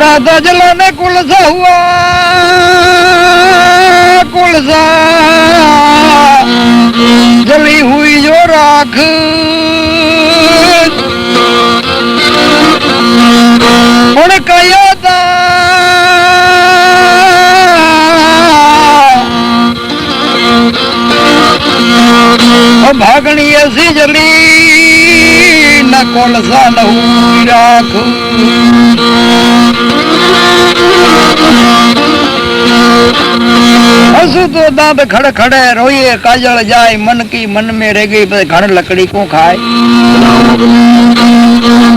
રાધા જલાને કુલસા હુઆ કુલસા જલી હુઈ જો રાખ. પણ કયો તા? ભાગણી એસી જલી, ના કોલસા ન હુઈ રાખ. હસું તો દાંત ખડ ખડે રોઈએ, કાજળ જાય, મન કી મન મે રહી ગઈ, પછી ઘણ લકડી કો ખાય?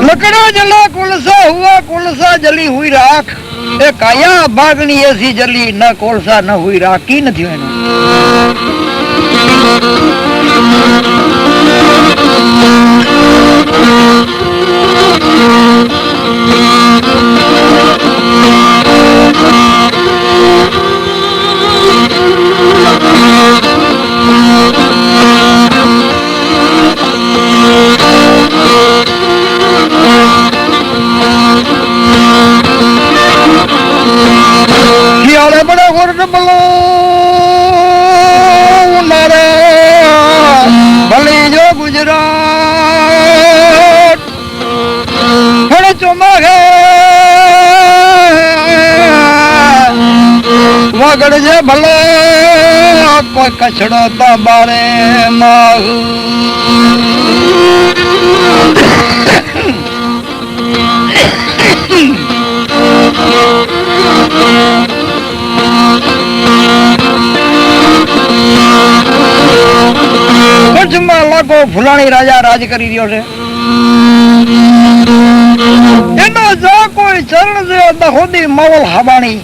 લકડો જલા, કોલસા હુઆ, કોલસા જલી હુઈ રાખ. એ કાયા ભાગણી એસી જલી, ન કોલસા ન હુઈ રાખી. નથી એનો? Thank you. કોઈ કચડો તબારે માહ. કચ્છમાં ફુલાણી રાજા રાજ કરી રહ્યો છે. એનો જો કોઈ ચરણ જોયો તો હોદી માવલ હાબાણી.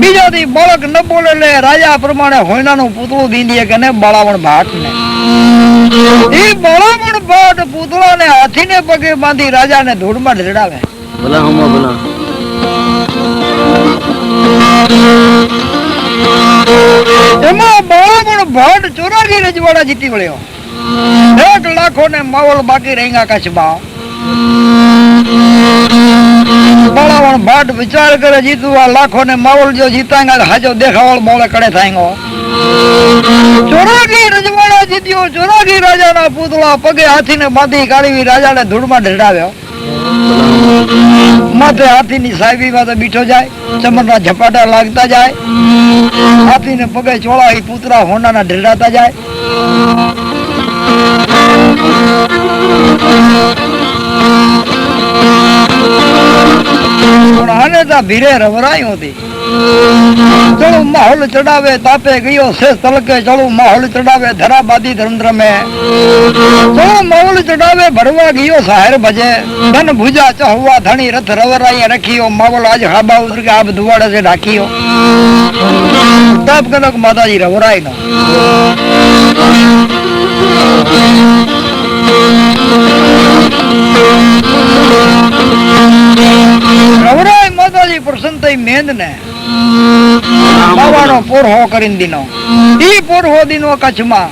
બીજાથી બાળક ન બોલે રાજા પ્રમાણે હોયનાનું પૂતળું દીંદીએ કે ને બાળાવણ ભાટ ને એ બાળાવણ ભાટ પૂતળાને હાથીને પગે બાંધી રાજાને ધૂળમાં ઢેડાવે બોલા હમો એમાં બાળાપણ ભાટ ચોરાગી રજવાડા જીતી વળ્યો. એક લાખો ને માવલ બાકી રહી કચ્છમાં. બાળાવણ ભાટ વિચાર કરે જીતું, આ લાખો ને માવલ જો જીતાંગા હાજો દેખાવળ મોળે કડે થાયગો. ચોરાગી રજવાડા જીત્યો ચોરાગી રાજાના પૂતળા પગે હાથીને બાંધી ઢેડાવ્યો ની હાથીની સાહેબીમાં તો બીઠો જાય ચમરના ઝપાટા લાગતા જાય હાથી ને પગે ચોળાવી હોના ના ઢેડાતા જાય. પણ ભીરે રવરાયું હતી. ચડું માહોલ ચડાવે, તાપે ગયો છે તલકે ચડું માહોલ ચડાવે, ધરાબાદી બાદી ધર્મ ધ્રમે ચડું માહોલ ચડાવે, ભરવા ગયો સાહેર ભજે. ધન ભુજા ચહવા ધણી રથ રવરાય રખીયો, માવલ આજ હાબા ઉતર કે આબ ધુવાડે છે ઢાકીયો. તાપ કનક માતાજી રવરાય નો રવરાય માતાજી પ્રસન્ન થઈ મેંદ ને બાવાનો પોરહો કરીને દીનો. ઈ પોરહો દીનો કચ્છમાં.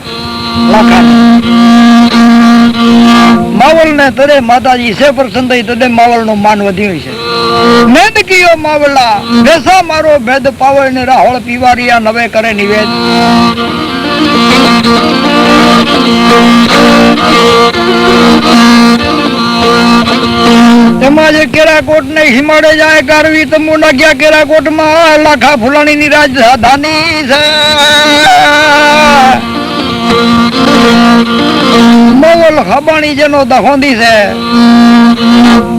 માવલ ને તરે માતાજી છે, પ્રસન્ન તદે માવલનું માન વધ્યું છે. મેદ કિયો માવલા બેસા મારો ભેદ પાવળ ને રાહોળ પીવારિયા નવે કરે નિવેદ. એમાં જે કેરાકોટ ને હિમાડે જાય કારવી તમુ નાખ્યા કેરાકોટમાં લાખા ફુલાણી ની રાજધાની છે. મોવલ હબાણી જેનો દહોંદી છે.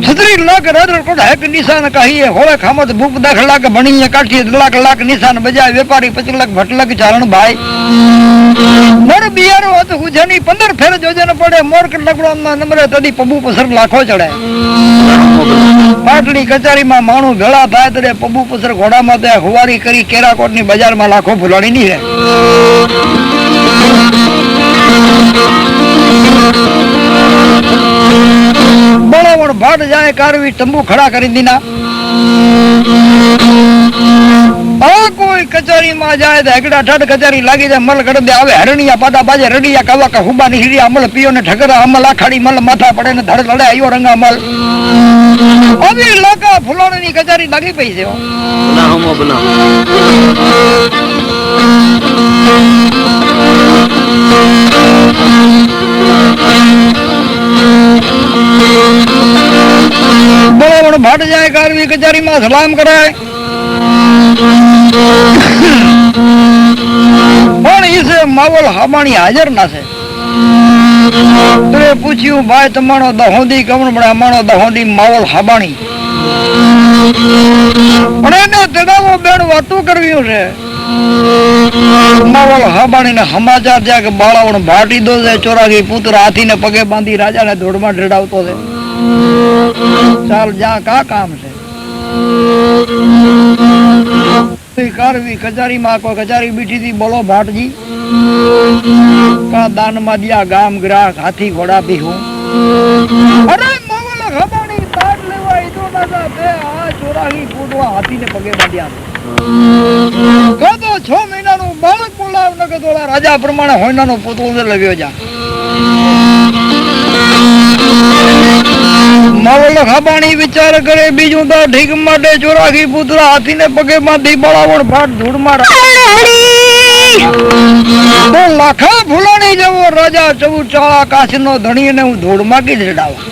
છત્રી લાખ રાદર કોટ હેક નિશાન કહીએ, હોળે ખામત ભૂખ દખ લાખ ભણીએ કાઠી લાખ લાખ નિશાન બજાય, વેપારી પચી લાખ ભટલક ચારણ ભાઈ. મોર બિયારો હતો હુજની, પંદર ફેર જોજન પડે મોર કટકડો નંબરે તદી પબુ પસર લાખો ચડે. પાટલી કચારીમાં માણું ભેળા થાય ત્યારે પબુ પસર ઘોડામાં તે હુવારી કરી, કેરાકોટની બજારમાં લાખો ફૂલાણી ની રહે બળાવણ ભાટ જાય કારવી તંબુ ખડા કરી દીના. આ કોઈ કચેરીમાં જાય તો એકડા ઠડ કચેરી લાગી જાય, મલ ગડદે આવે, હરણિયા પાડા બાજે રડિયા કાવા કા હુબા ની અમલ પીઓ ને ઠગરા અમલ, આખાડી મલ, માથા પડે ને ધડ લડે, આયો રંગા મલ. આવી લોકો ફુલોણી ની કચેરી લાગી પઈ છે હમ બલા બરાબર ભાટ જાય કારવી કચેરીમાં સલામ કરાય. પણ ઈસે માવલ હામાણી હાજર ના છે. તો પૂછ્યું, ભાઈ, તમારો દહોદી કમણ પણ અમારો દહોદી માવલ હાબાણી પણ એને તેડાવો બેન વાતું કરવ્યું છે. માવલ હાબાણી ને સમાચાર જ્યાં કે જ્યાં કા કામ છે? બોલો ભાટજી. કા દાનમાં દિયા ગામ ગ્રાહક હાથી ઘોડા ભીહું અરે મોગલ બે ફૂટવા હાથીને પગે બાંધ્યા કદો છ મહિનાનું બાળક બોલાવ, ન કદો રાજા પ્રમાણે હોયનાનો પોતો લવ્યો જા મવલ ખાબાણી વિચાર કરે, બીજું તો ઢીક માટે ચોરાખી પુત્ર હાથીને પગે બાંધી બળાવણ ફાટ ધૂળ મારા લાખા ફૂલાણી જેવો રાજા ચૌ ચાળા કાચનો ધણી ને હું ધૂળમાં કીધ ચડાવા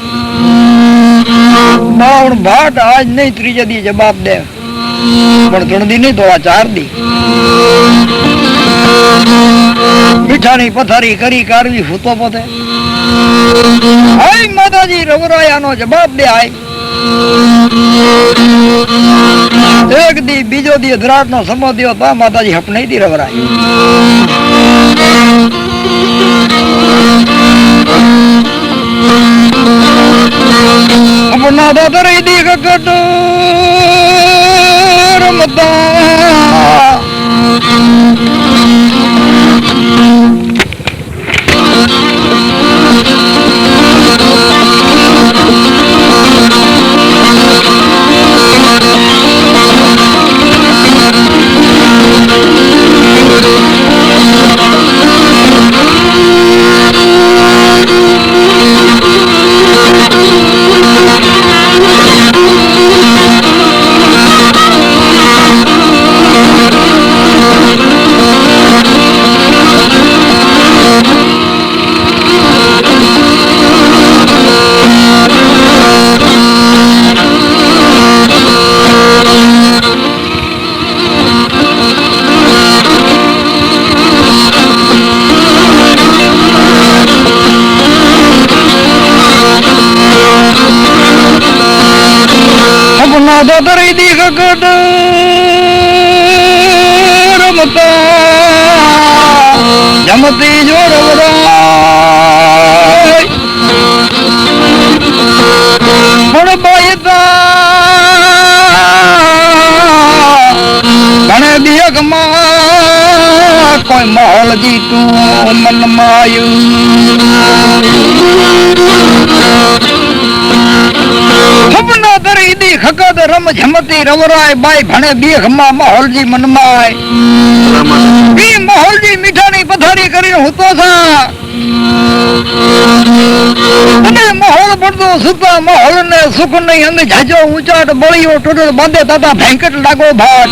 બળાવણ ભાટ આજ નહીં ત્રીજે દી જવાબ દે. પણ ત્રણ દી નહીં તો ચાર દી મીઠાની પથારી કરી કારવી હૂતો પોતે હાય માતાજી રવરાયાનો જવાબ દે હાય એક દી, બીજો દી ધરાટ નો સમો દ્યો તા માતાજી હપનાઈ દી રવરાય અપના દાદર દી કટ રમતા અપના તરી કટ રમતા. જમતી જોડવરાય પણ બાયતા. ઘણે દિયકમાં કોઈ મહોલ જીતું મન સપના દરી દી રમ ઝમતી રવરાય બાઈ ભણે બી ખમા માહોલજી મનમાય. બી માહોલજી મીઠાની પથારી કરીને હું તો થા અને માહોલ પડતો સુતા માહોલ ને સુખ નહીં અંગ જાજો ઊંચાટ બળીઓ ટોટલ બાંધે તાતા ભેંકટ લાગો ભાટ.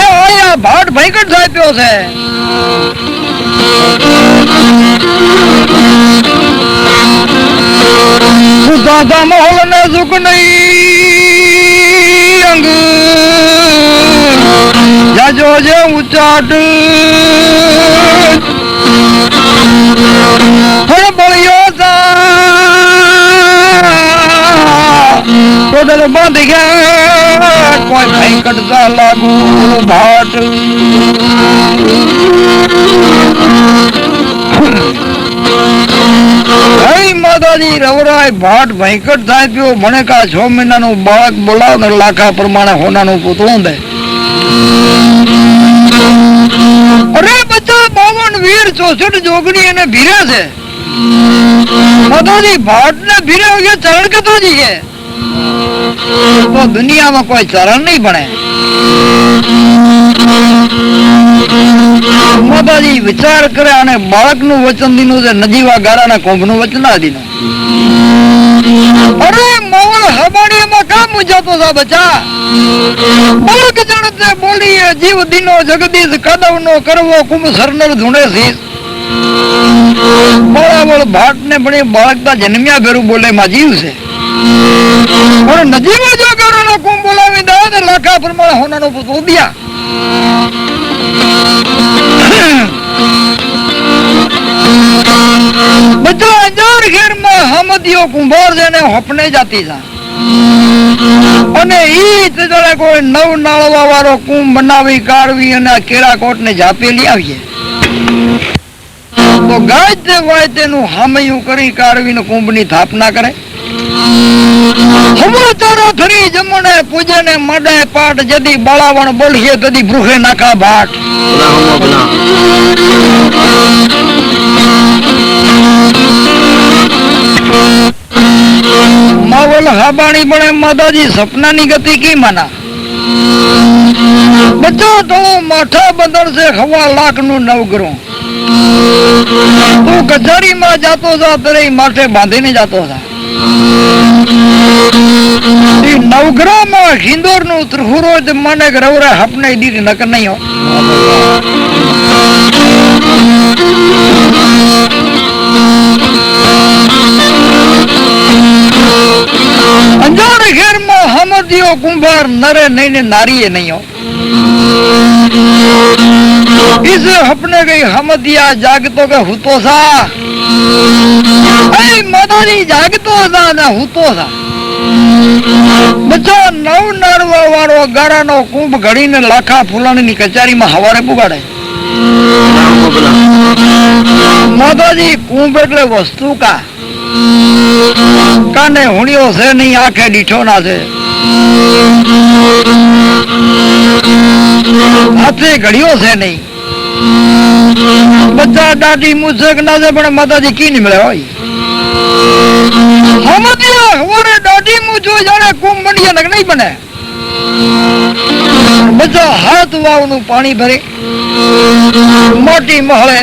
એ ઓયા ભાટ ભેંકટ સાપ્યો છે. સુતા માહોલ ને સુખ નહીં અંગ. જાજો જે ઉચાટ. હે બળિયો જા કોદલ બાંધી ગયા. કોઈ ભાઈ હે માતાજી, રવરાય, ભાટ ભયંકર થાય પયો મને કા છ મહિનાનું બાળક બોલાવ ને લાખા પ્રમાણે હોનાનું પૂતળું દે. અરે બધા બાવન વીર ચોસઠ જોગણી એને ભીરે છે. માતાજી ભાટ ને ભીરે વગર ચરણ કતો જઈએ. તો દુનિયામાં કોઈ ચરણ નહીં ભણે. માતાજી વિચાર કરે અને બાળકનું વચન દીનું છે, નજીવા ગારાના કોંભનું વચન દીનું. અરે મોવલ હબાડીમાં કામ મુજાતો સા બચા. બાળક જણતે બોલીએ, જીવ દીનો જગદીશ કદવનો કરવો કુંભ સરનર ધૂણે શીશ. બરાબર ભાટ ને પણ બાળકતા જન્મ્યા ભેરું બોલે, માં જીવ છે. પણ નજીવો જો કરોના કુંભ બોલાવી દે ને લાખા પ્રમાણે હોનાનો પુત ઉદ્યા બધા હજાર ઘેરમાં હમદીઓ કુંભાર છે હપને જાતી છે અને ઈ તજળે કોઈ નવ નાળવા વાળો કુંભ બનાવી કાઢવી અને કેળા કેળાકોટ ને ઝાપેલી આવીએ. તો ગાય તે વાય તેનું હામયું કરી કાઢવીને કુંભની સ્થાપના કરે. હુમતારો ધરી જમણે પૂજને મડે બાળાવણ બોલીએ તદી ભૃહે નાખા ભાટ. માવલ હાબાણી બણે માતાજી સપનાની ગતિ કી માના? બચો તો માઠા બંદર છે ખવા લાખનું નવગ્રહ. તું કચેરીમાં જાતો જા તરે માથે બાંધીને જાતો હતા નવગ્રહમાં હિંદોરનું ત્રિહુરો જ મને રવરા હપને દીધી નક નહીં સદીઓ કુંભાર નરે નહીં ને નારીએ નહીં ઇસ હપને ગઈ હમદિયા જાગતો કે હુતો સા એ મદાની જાગતો સા ને હુતો સા બચ્ચો નવ નરવા વાળો ગાળાનો કુંભ ઘડીને લાખા ફૂલાણીની કચેરીમાં હવારે પુગાડે. માતાજી, કુંભ એટલે વસ્તુ કા? કાને હુણ્યો છે નહીં, આંખે દીઠો ના છે. હાથે ઘડ્યો છે નહીં. બધા દાદી મૂછક ના છે, પણ માતાજી કી નહીં મળે હોય. હમદિયા હવારે દાઢી મૂછો જાણે કુંભ મંડિયા નક નહીં બને. બધા હાથ વાવનું પાણી મોટી મહળે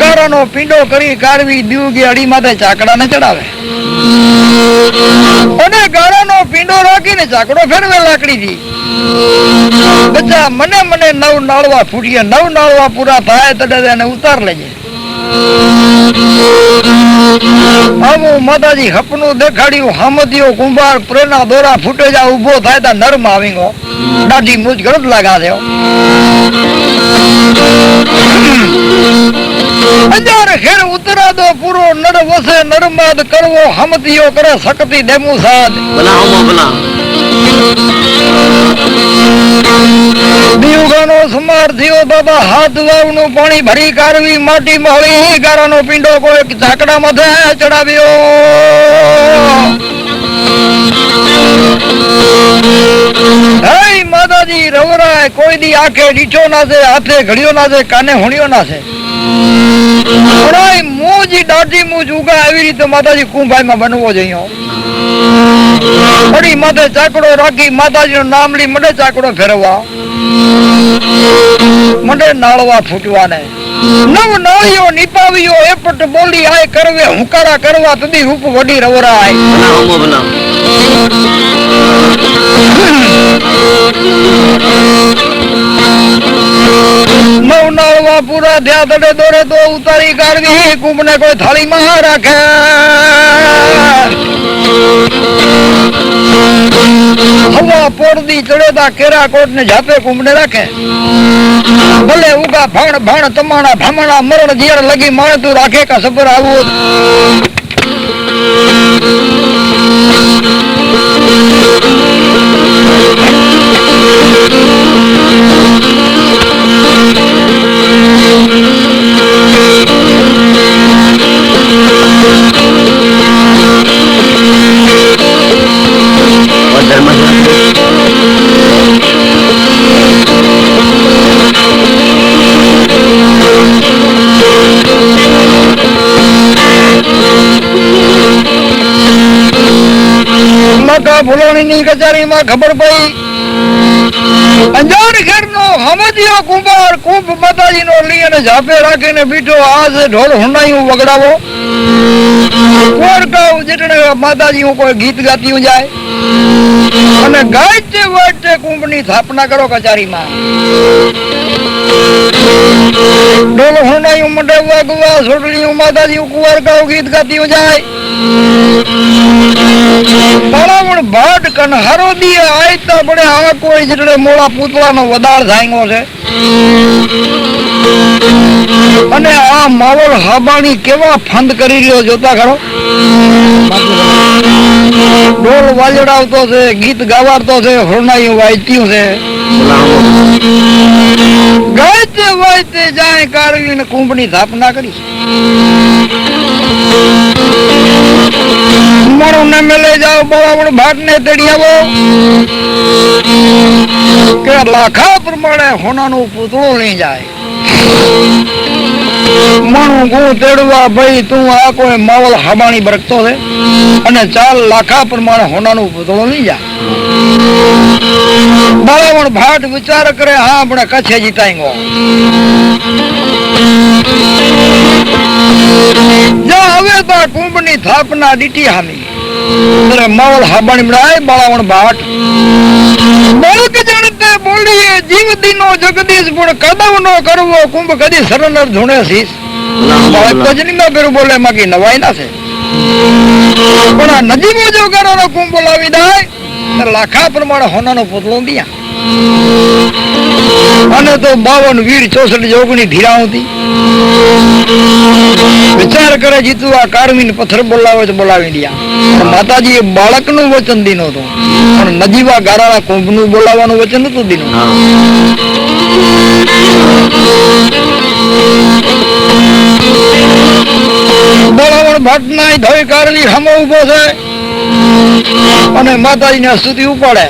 ગારાનો પીંડો કરી કાઢવી દીવગી અડી માથે ચાકડાને ચડાવે. અને ગારાનો પીંડો રાખીને ચાકડો ફેરવે લાકડીથી. બચ્ચા મને મને નવ નાળવા ફૂટીએ, નવ નાળવા પૂરા થાય તડે એને ઉતાર લેજે. આવું માતાજી હપનું દેખાડ્યું હામદીઓ કુંભાર પ્રેરણા દોરા ફૂટે જા ઊભો થાય તા નરમ આવી ગયો દાઢી મુજ ગરજ અંજાર ઘેર ઉતરાદો પૂરો નર વસે નરમાદ કરવો હમતિયો કરે શક્તિ દેમુ સાદ. ભલા ભલા દીવગાનો સમાર થયો બાબા હાથ વાવનું પાણી ભરી કારવી માટી મળી ગારાનો પિંડો કોઈક ઝાકડા માથે ચડાવ્યો. હે માતાજી રવરાય કોઈ દી આંખે ડીઠો ના છે હાથે ઘડ્યો ના છે કાને હોણ્યો ના છે? ઓય મુજ દાઢી મુજ ઉગા આવી રીતે માતાજી કુંભાઈમાં બનવો જ અહીંયા. ફરી માથે ચાકડો રાખી માતાજીનું નામ લઈ મને ચાકડો ફેરવવા મને નાળવા ફૂટવાને. નવ નાળીઓ નિપાવીઓ, એપટ બોલી આય કરવે, હુંકારા કરવા તદી રૂપ વડી રવરાય. બનાવ. નવનાળવા પૂરા થયા તડે દોરે તો ઉતારી કાઢવી. કુંભને કોઈ થાળીમાં રાખે. હવા પોરદી ચડેતા કેરા કોટ ને જાપે કુંભને રાખે. ભલે ઉગા ભાણ ભાણ તમાણા ભામણા મરણ જીયર લગી માણતું રાખે કા સબર આવું. મકા ફુલોણી કચેરીમાં ખબર પડી. ઘેર નો હમદિયો કુંભાર કુંભ માતાજી નો લઈ અને ઝાપે રાખીને બીઠો આજ ઢોલ હુંડાયું વગડાવો. માતાજી હું કોઈ ગીત ગાતી જાય. અને ગાયતે વાટે કુંભની સ્થાપના કરો કચારીમાં. ઢોલ હુંડાયું મંડે વાગવા, સોટલીયું માતાજી કુંવર ગાઉં ગીત ગાતી જાય. બરાબર ભાટ કન હરો દીએ આયતા પડે. આ કોઈ જેટલે મોળા પૂતળાનો વદાળ ધાંગો છે. અને આ માવળ હાબાણી કેવા ફંદ કરી રહ્યો જોતા ખરો? ઢોલ વાજડાવતો છે, ગીત ગાવાડતો છે હોનાયું વાંચતું છે. ગાયતે વાયતે જાય કારવીને કુંભની સ્થાપના કરી. મારો ને મેલે જાઓ બરાબર ભાગ ને તેડી આવો. કે લાખા પ્રમાણે હોનાનું પૂતળું લઈ જાય. મણું ગુણ તેડવા ભાઈ તું આ કોઈ માવલ હાબાણી બરકતો છે? અને ચાલ લાખા પ્રમાણે હોનાનું પૂતળું લઈ જાય. બાળાવણ ભાટ વિચાર કરે, હા, આપણે કચ્છે જીતાઈ જા હવે તો આ કુંભની સ્થાપના દીટી હામી બનાય બાળાવણ ભાટ. દીનો જગદીશ પણ કદવ નો કરવો, કુંભ કદી સરનર ધૂણે શીશ. બાળક તો જની બોલે, માગી નવાઈ ના છે. પણ આ નજીવો જો ગરોનો કુંભ લાવી દાય લાખા પ્રમાણે હોનાનો પોતળો દિયા અને તો બાવન વીર ચોસઠ જોગણી ધીરાવતી વિચાર કરે જીતું આ કારવીને પથ્થર બોલાવે તો બોલાવી દિયા માતાજી એ બાળકનું વચન દીનો હતો. પણ નજીવા ગારાના કુંભનું બોલાવવાનું વચન નતું દીનું બોલાવણ ભટનાય ધોઈ કારવી હમો ઊભો છે અને માતાજી ને સ્તુતિ ઉપાડે.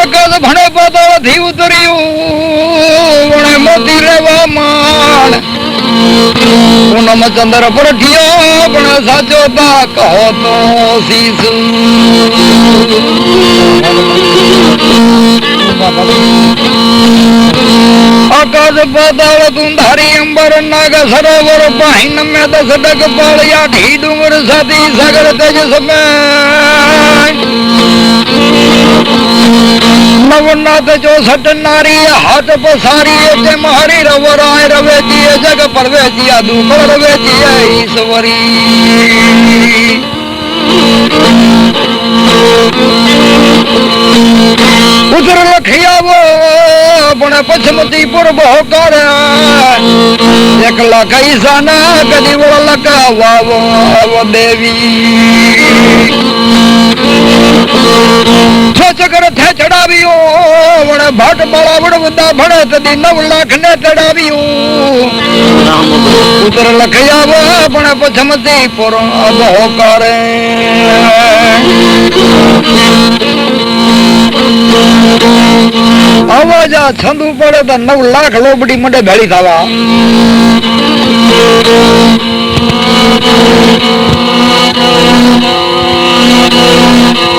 અકલ ભણે પાતાળથી ઉતર્યું મોતી લેવા માણ પૂનમ ચંદ્ર પરઠિયો પણ સાચો તા કહો તો શીશ. આકાશ પાતાળ તુંધારી અંબર નાગ સરોવર પાહિન મે દસ ડગ પાળ્યા. ઢી ડુંગર સાથી સગર તેજ સમે નવનાથ ચોસઠ નારી હાથ પસારી તે મારી રવરાય રવેજી જગ પરવેજી આ દુકળ રવેજી ઈશ્વરી. ઉતર લખિયાવો, પણ પછમતી પૂર્વ હોકાર. એક લાખ ઈશાના કદી વળ લગાવાવો આવો દેવી. છો ચકર થે ચડાવ્યો, વણ ભાટ બાળા વડવતા ભણે તદી નવ લાખ ને ચડાવ્યો. ઉતર લખિયાવો પણ પછમતી પૂર્વ હોકારે કરે આ છંદુ પડે તો નવ લાખ લોબડી મંડે ભેળી થવા. Thank હવે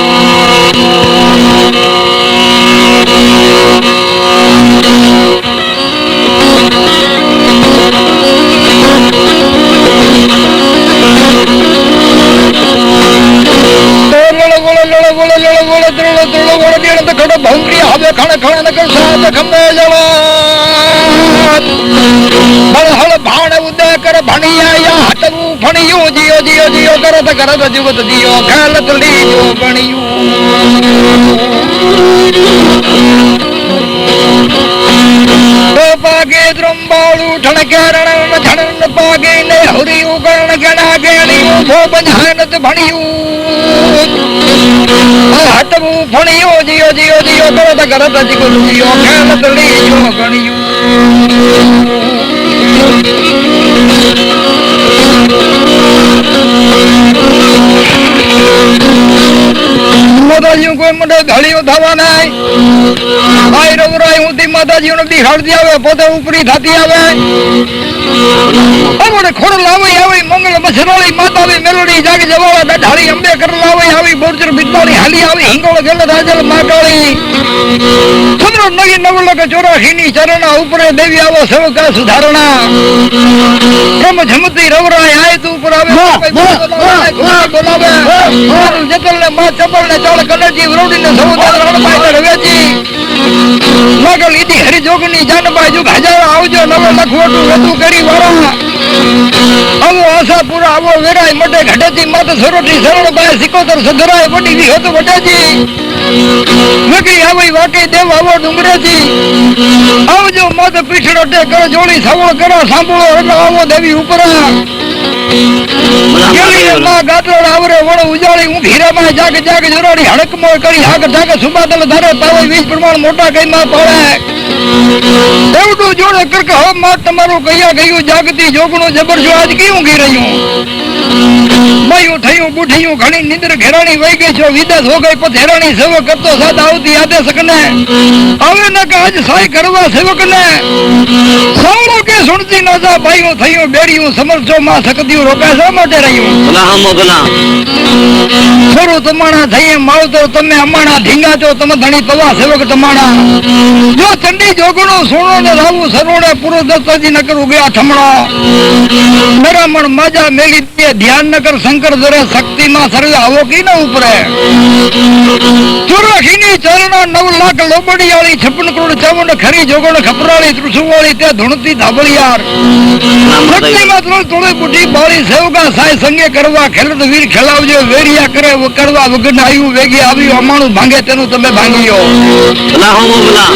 ભણિયા હટવું ભણિયું જીવ જીયો જીયો જીયો કરત જુગત જીયો ખેલત લીજો ગણ્યું તો પાગે દ્રંબાળું ઠણ રણન ઠણન પાગે ને હરિયું ગણ ગણા ગેણિયું ભો બંધાનત ભણ્યું હટવું ભણ્યો જીયો જીયો જીયો તરત કરત જીગુત જીયો ખેલત લીજો ગણ્યું. કોઈ મોટો ધળિયો થવા નહીં. ઊંધી માતાજી નો આવે પોતે ઉપરી થતી આવે. આપણે ખોડ લાવી આવી મંગળ મસરાળી માતાવી મેલોડી જાગ જવાળા બેઠાળી અંબે કર લાવી આવી બોરચર બિદ્દાળી હાલી આવી હિંગોળ ગેલ રાજલ માટાળી ચંદ્ર નગી નવલક ચોરાશીની ચરણા ઉપરે દેવી આવો સેવકા સુધારણા બ્રહ્મ જમતી રવરાય આય તું ઉપર આવે બોલાવે. જતલ ને મા ચપલ ને ચાળ કલરજી વરોડી સમુદાય સૌદાર રણભાઈ રવેજી મગલ ઈદી હરિજોગની જાનભાઈ જુગ હજારો આવજો, નવો લખવટું વધુ કરી વાળા. આવો આશાપુરા આવો વેરાય મટે ઘટેથી મત સરોટી સરળભાઈ સિકોતર સધરાય વડી વિહત વટેજી નકરી આવી વાટી દેવ આવો ડુંગરેજી આવજો મત પીછડો ટે કરો જોડી સવળ કરો, સાંભળો એટલે આવો દેવી ઉપરા. જાગ જાગ જરોડી હડકમો કરી હાક જાગ સુબાદલ ધારે પાવે વીજ પ્રમાણ મોટા કઈમાં પડે. એવડું જોડે કરક હો તમારું કયા ગયું જાગતી જોગણું જબર આજ કેવું ગઈ રહ્યું? મયું થયું બુઠિયું ઘણી નિંદર ઘેરાણી વહી ગઈ છો વિદેશ હો ગઈ પત હેરાણી સેવક કરતો સાથ આવતી આદે સકને. હવે ન કાજ સાય કરવા સેવક ને સાવડો કે સુણતી ન જા ભાઈઓ થયું બેડિયું સમરજો માં સકદિયું રોકા શા માટે રહ્યું? થોડું તમાણા થઈએ માવતર તમે અમાણા ઢીંગા છો તમે ધણી તવા સેવક તમાણા. જો ચંડી જોગણો સોનો ને રાવું સરોડે પૂરો દત્તાજી ન કરું ગયા ઠમણો. મેરામણ માજા મેલી ધ્યાન ન કર શંકર દરે શક્તિ માં સર્વે આવો કી ન ઉપરે. ચુરખીની ચરણો નવ લાખ લોબડિયાળી છપ્પન કરોડ ચાવંડ ખરી જોગણ, ખપરાળી ત્રુસુવાળી તે ધૂણતી ધાબળિયાર. શક્તિમાં ત્રણ તોડે બુઢી સેવકા સાય સંગે કરવા ખેલત વીર ખેલાવજો, વેરિયા કરે કરવા વગર આવ્યું વેગી આવ્યું અમાણું ભાંગે તેનું તમે ભલા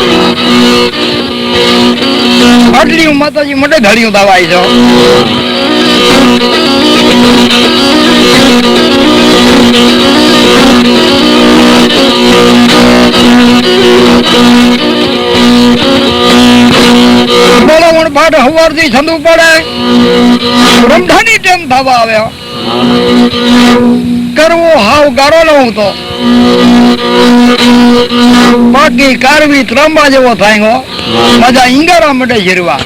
આટલી માતાજી મોટે ધડિયું દવાઈ છો. પાઠ હવારથી છંદુ પડે. રમઢાની ટેમ થવા કરવો હાવ ગારો લઉં તો બાકી કારવી ત્રંબા જેવો થાય મજા ઈંગારા માટે જીરવા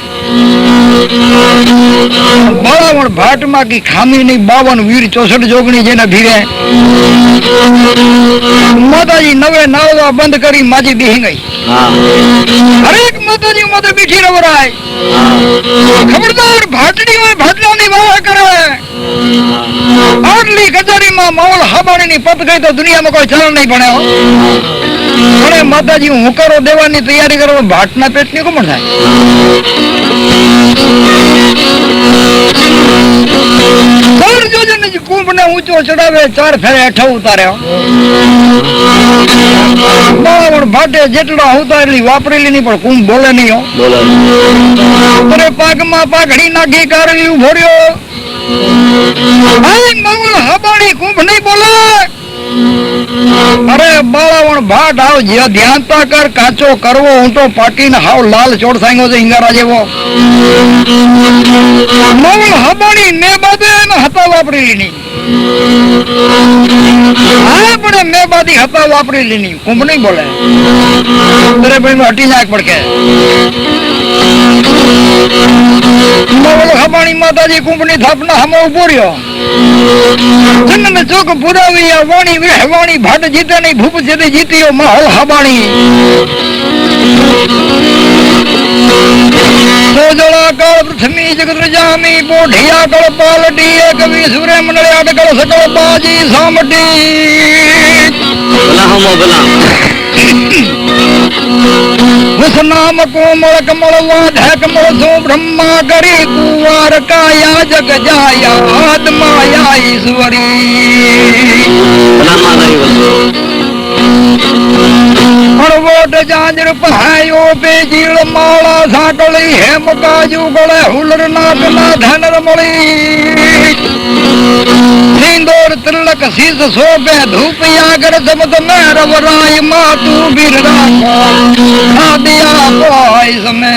બળાવણ ભાટમાં કી ખામી નહીં બાવન વીર ચોસઠ જોગણી જેને ભીરે માતાજી નવે નાવવા બંધ કરી માજી બીહી ગઈ. હરેક માતાજી માથે બીઠી રવરાય ખબરદાર ભાટડી હોય ભાટલાની વાહ કરે. આટલી કચેરીમાં માહોલ હાબાણીની પત ગઈ તો દુનિયામાં કોઈ ચલણ નહીં ભણ્યો પણ માતાજી હું હુંકારો દેવાની તૈયારી કરો ભાટના પેટની કોણ થાય ચાર જ કુંભને ઊંચો ચડાવે ચાર ફેરે હેઠો ભાટે જેટલા ઉતારેલી વાપરેલી નહીં પણ કુંભ બોલે નહીં હો. અરે પાકમાં પાઘડી નાખી કારવી ઊભો રહ્યો. હબાણી કુંભ નહીં બોલે. અરે બાળાવણ ભાટ આવ જ્યાં ધ્યાનતા કર, કાચો કરવો, હું તો પાટીને હાવ લાલ ચોડ સાંગો છે હિંગારા જેવો. મંગળ હબાણી ને બાદે એને હતા વાપરેલી નહીં. હા, પણ મેં બાદી હતા વાપરેલી નહીં. કુંભ નહીં બોલે. અરે ભાઈ હટી નાખ પડકે. હબાણી માતાજી કુંભની થાપના હમો ઊભો રહ્યો. જન્મ ચોક પુરાવી વાણી વહેવાણી ભાટ જીતે નહીં ભૂપ જીતે જીત્યો માહોલ હબાણી. કાળ પૃથ્વી જગત જામી પોઢિયા કળ પાલટી એક વી સુરે મંડળે અડકળ સકળ બાજી સામટી ભલા હમો ભલા નામ કોમળ કમળ વાધે કમળ સો બ્રહ્મા કરી કુવાર કાયા જગ જાયા આત્માયા ઈશ્વરી. હળવોટ જાંજર પહાયો પે જીળ માળા સાંકળી હેમ કાજુ ગળે હુલર નાક ના ધનર મળી. સિંદોર ત્રિલક શીસ સોપે ધૂપ, યાગર સમત મેર વરાય માતુ બીર રાખો ખાદિયા કોઈ સમે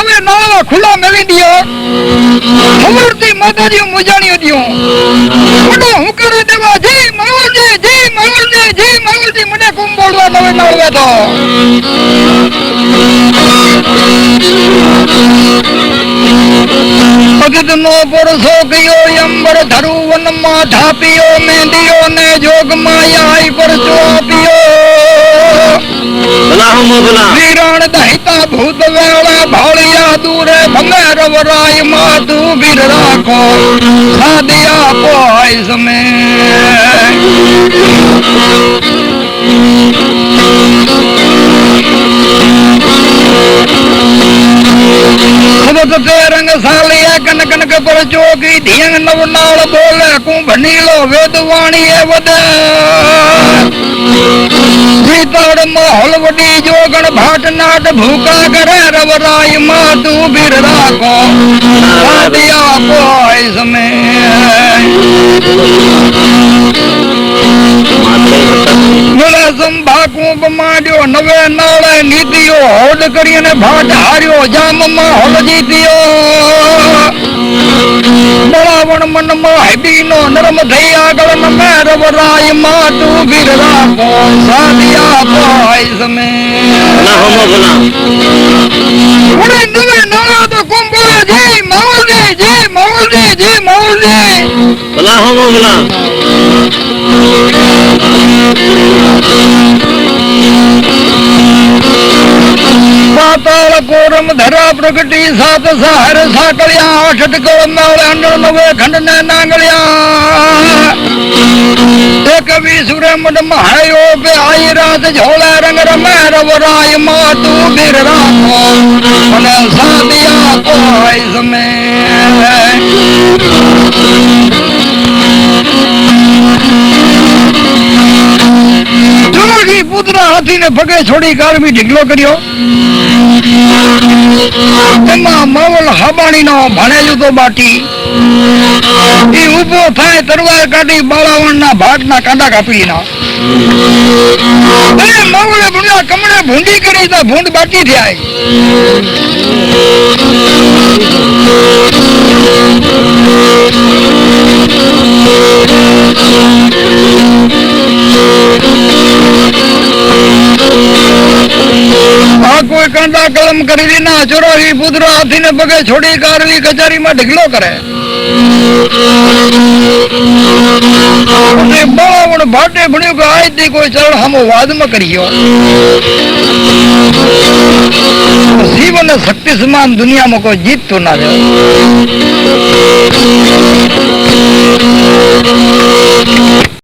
રવરાય નવે ખુલ્લા મેલી દિયો ખબરથી માતાજી મુજાણી દિયો મને હું કરી દેવા જી માવલજી જી માવલજી જી માવલજી મને કુંભ બોલવા નવે તો ભગત નો પરસો ગયો અંબર ધરુવનમાં ધાપિયો મેંદિયો ને જોગ માયા પર ચોપિયો ભલા દહિતા ભૂત વેળા ભાળિયા દૂરે ભંગાર વરાય માતુ બીર રાખો. સાદિયા પોય સમે સદત તે રંગ સાલિયા કન કનક પર ચોકી ધ્યંગ નવ નાળ બોલે કુંભ નીલો વેદ વાણી એ વદે ભીતળ માહોલ વડી જોગણ ભાટ નાટ બોલે સંભા કુંભ માંડ્યો નવે નાળે નીતિઓ હોડ કરીને ભાટ હાર્યો જામ હોલ જીત્યો. બળાવણ મનમાં હેબીનો નરમ થઈ આગળ નમે રવરાય માતુ બીર રાખો સાદિયા કોઈ સમે. ભલા હોમો ભલા ઉડે નવે નાળા તો કુંભ જય માવલજી જય માવલજી જય હોમો ભલા પાતાળ કોરમ ધરા પ્રગટી સાત સહાર સાકળ્યા આઠ ટકળ મેળ અંડળ નવે ખંડ ને નાંગળ્યા એક વિસુરે મડ મહાયો પે આઈ રાત ઝોલે રંગ રમે રવરાય માતુ બીર રાખો અને સાદિયા કોઈ સમે જોગી પુત્ર હાથીને પગે છોડી કારમી ઢીકલો કર્યો. તેમાં માવલ હાબાણીનો ભણેલું તો બાટી. એ ઊભો થાય તરવાર કાઢી બાળાવણના ભાગના કાંડા કાપી ના અરે માવલે ભૂંડા કમળે ભૂંડી કરી તો ભૂંડ બાટી થયા આ કોઈ કાંડા કલમ કરી દીના ચોરાવી પુત્ર હાથીને પગે છોડી કારવી કચેરીમાં ઢગલો કરે. અને બાવણ ભાટે ભણ્યું કે આજથી કોઈ ચરણ હામો વાદમાં કર્યો. શિવ અને શક્તિ સમાન દુનિયામાં કોઈ જીતતું ના જાય